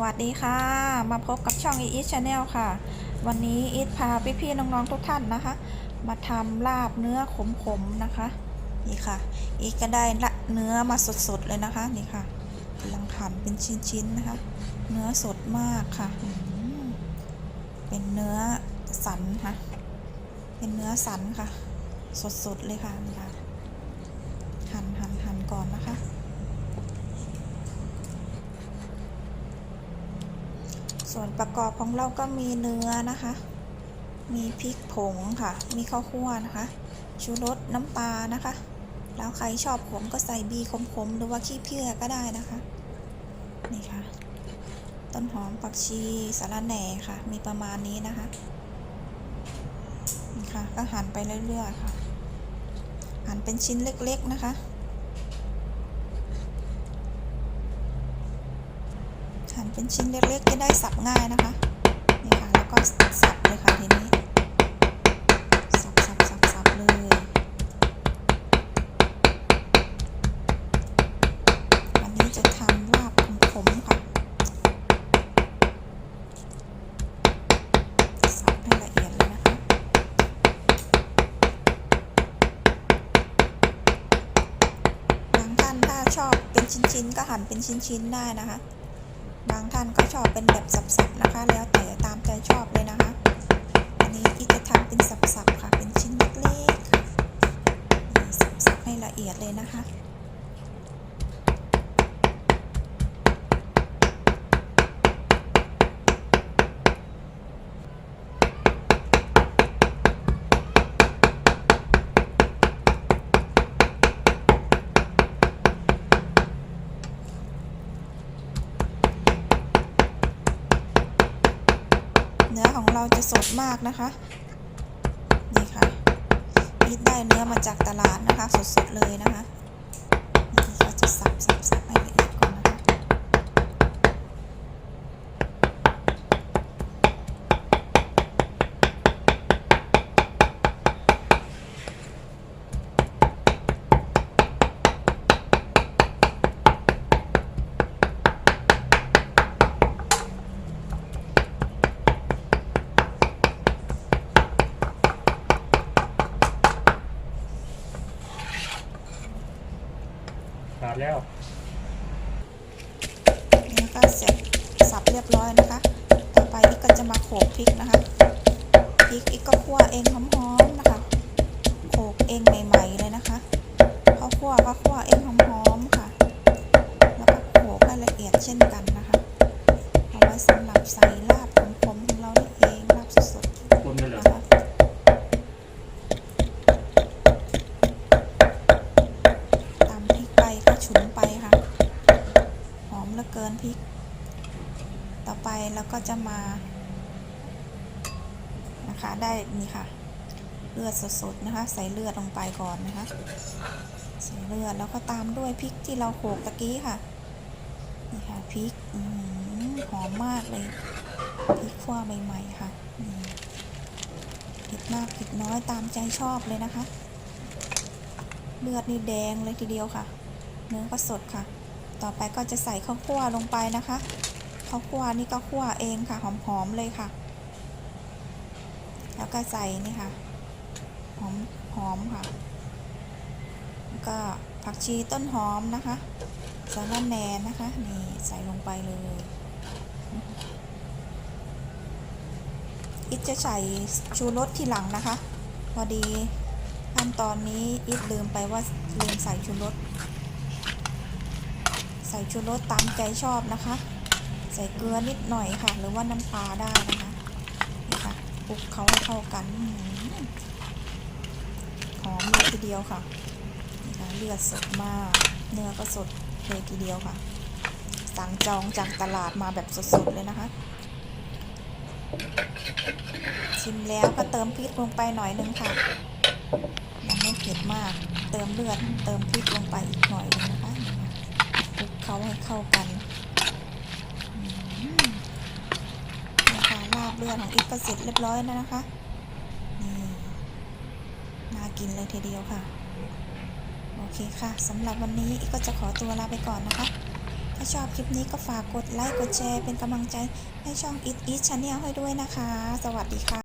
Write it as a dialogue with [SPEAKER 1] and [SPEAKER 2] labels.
[SPEAKER 1] สวัสดีค่ะ มาพบกับช่องอี Channel ค่ะ วันนี้อีทพาพี่ๆน้องๆทุกท่านนะคะ มาทำลาบเนื้อขมๆนะคะ นี่ค่ะ อีทก็ได้ละเนื้อมาสดๆเลยนะคะ นี่ค่ะกำลังหั่นเป็นชิ้นๆนะคะ เนื้อสดมากค่ะ เป็นเนื้อสันค่ะ เป็นเนื้อสันค่ะ สดๆเลยค่ะนี่ค่ะหั่นหั่นหั่นก่อนนะคะ ส่วนประกอบของเราก็มีเนื้อนะคะ มีพริกผงค่ะ มีข้าวคั่วนะคะ ชูรสน้ำปลานะคะ แล้วใครชอบขมก็ใส่บีขมๆหรือว่าขี้เพี้ยก็ได้นะคะ นี่ค่ะ ต้นหอมผักชีสาระแหน่ค่ะ มีประมาณนี้นะคะนี่ค่ะก็หั่นไปเรื่อยๆค่ะ หั่นเป็นชิ้นเล็กๆนะคะ หั่น เป็นชิ้นเล็กๆจะได้สับง่ายนะคะนี่ค่ะแล้วก็สับเลยค่ะทีนี้สับสับสับสับเลยวันนี้จะทำลาบขมๆค่ะสับให้ละเอียดเลยนะคะบางท่านถ้าชอบเป็นชิ้นๆก็หั่นเป็นชิ้นๆได้นะคะ บางท่านก็ชอบเป็นแบบสับๆนะคะ แล้วแต่ตามใจชอบเลยนะคะ อันนี้ที่จะทำเป็นสับๆค่ะ เป็นชิ้นเล็กๆสับๆให้ละเอียดเลยนะคะ เราจะสดมากนะคะ นี่ค่ะพีทได้เนื้อมาจากตลาดนะคะ สดๆเลยนะคะนี่เขาจะสับสับสับให้ละเอียดก่อนนะคะ
[SPEAKER 2] ขาดแล้ว
[SPEAKER 1] นี่ก็เสร็จสับเรียบร้อยนะคะ ต่อไปอีกก็จะมาโขลกพริกนะคะพริกอีกก็คั่วเองหอมๆนะคะโขลกเองใหม่ ๆ เลยนะคะข้าวคั่วก็คั่วเองหอมๆค่ะ แล้วก็โขลกให้ละเอียดเช่นกันนะคะ เอาไว้สำหรับใส่ลาบขมๆของเรานี่เองลาบสด
[SPEAKER 2] คนนั่น
[SPEAKER 1] ๆ
[SPEAKER 2] แหละ
[SPEAKER 1] นะคะตามพริกไปก็ฉุนไปค่ะ ห พริก ต่อไปเราก็จะมานะคะได้นี่ค่ะ เลือดสดๆนะคะ ใส่เลือดลงไปก่อนนะคะ ใส่เลือดแล้วก็ตามด้วยพริกที่เราโขกตะกี้ค่ะนี่ค่ะพริกอหอมมากเลยพริกขั่วใหม่ๆค่ะผ็ดมากผ็ดน้อยตามใจชอบเลยนะคะ เลือดนี่แดงเลยทีเดียวค่ะ เนื้อก็สดค่ะ ต่อไปก็จะใส่ข้าวคั่วลงไปนะคะข้าวคั่วนี่ก็คั่วเองค่ะหอมๆเลยค่ะ แล้วก็ใส่นี่ค่ะหอมหอมค่ะแล้วก็ผักชีต้นหอมนะคะสาระแหน่นะคะนี่ใส่ลงไปเลยอิทจะใส่ชูรสทีหลังนะคะ พอดีขั้นตอนนี้อิทลืมไปว่าลืมใส่ชูรส ใส่ชูรสตามใจชอบนะคะ ใส่เกลือนิดหน่อยค่ะ หรือว่าน้ำปลาได้นะคะนี่ค่ะคลุกเขาให้เข้ากันหอมเลยทีเดียวค่ะนี่ค่ะเลือดสดมาก เนื้อก็สดเลยทีเดียวค่ะ สั่งจองจากตลาดมาแบบสดๆเลยนะคะ ชิมแล้วก็เติมพริกลงไปหน่อยนึงค่ะยังไม่เผ็ดมาก เติมเลือดเติมพริกลงไปอีกหน่อยนึงนะคะ เขาให้เข้ากันนี่ค่ะลาบเลือดของอีกก็เสร็จเรียบร้อยแล้วนะคะนี่น่ากินเลยทีเดียวค่ะ โอเคค่ะสำหรับวันนี้อีกก็จะขอตัวลาไปก่อนนะคะ ถ้าชอบคลิปนี้ก็ฝากกดไลค์กดแชร์เป็นกำลังใจให้ช่อง It Eat Channel ให้ด้วยนะคะ สวัสดีค่ะ